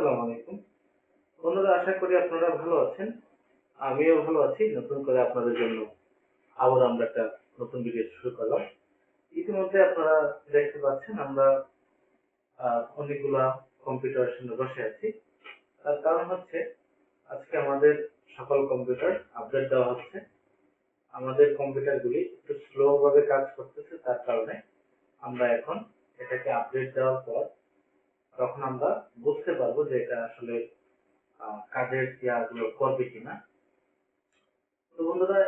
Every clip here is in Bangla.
আসসালামু আলাইকুম। বন্ধুরা, আশা করি আপনারা ভালো আছেন। আমিও ভালো আছি, নতুন করে আপনাদের জন্য আবার আমরা একটা নতুন ভিডিও শুরু করলাম। ইতিমধ্যে আপনারা দেখতে পাচ্ছেন, আমরা অনেকগুলা কম্পিউটার সামনে বসে আছি। তার কারণ হচ্ছে, আজকে আমাদের সকল কম্পিউটার আপডেট দেওয়া হচ্ছে। আমাদের কম্পিউটারগুলি একটু স্লো ভাবে কাজ করতেছে, তার কারণে আমরা এখন এটাকে আপডেট দেওয়ার পর তখন আমরা বুঝতে পারব যে এটা আসলে কাজের ইয়াগুলো করবে কিনা। তো বন্ধুরা,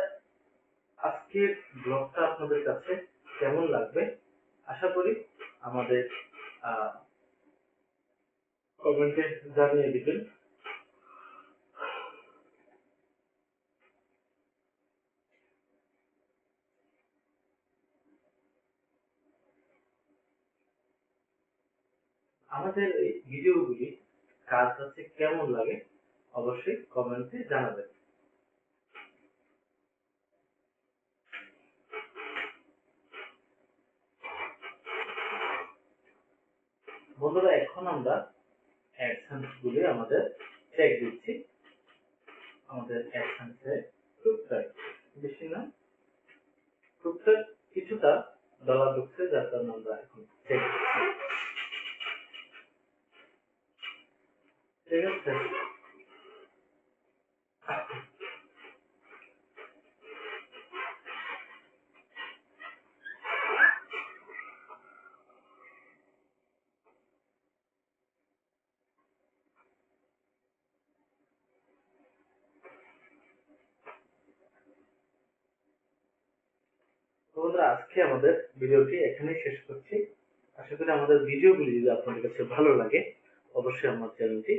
আজকের ব্লগটা আপনাদের কাছে কেমন লাগবে? আশা করি আমাদের কমেন্টে জানিয়ে দিবেন। আমাদের এই ভিডিওগুলি কার কাছে কেমন লাগে অবশ্যই কমেন্টে জানাবেন। বন্ধুরা, এখন আমরা অ্যাডসেন্স গুলি আমাদের চেক দিচ্ছি। আমাদের অ্যাডসেন্সে টুকটাক বেশি না। টুকটাক কিছুটা ডলার ঢুকছে যার কারণে আমরা এখন চেক দিচ্ছি। ঠিক আছে আজকে আমাদের ভিডিওটি এখানেই শেষ করছি। আশা করি আমাদের ভিডিওগুলি যদি আপনাদের কাছে ভালো লাগে, অবশ্যই আমার চ্যানেলটি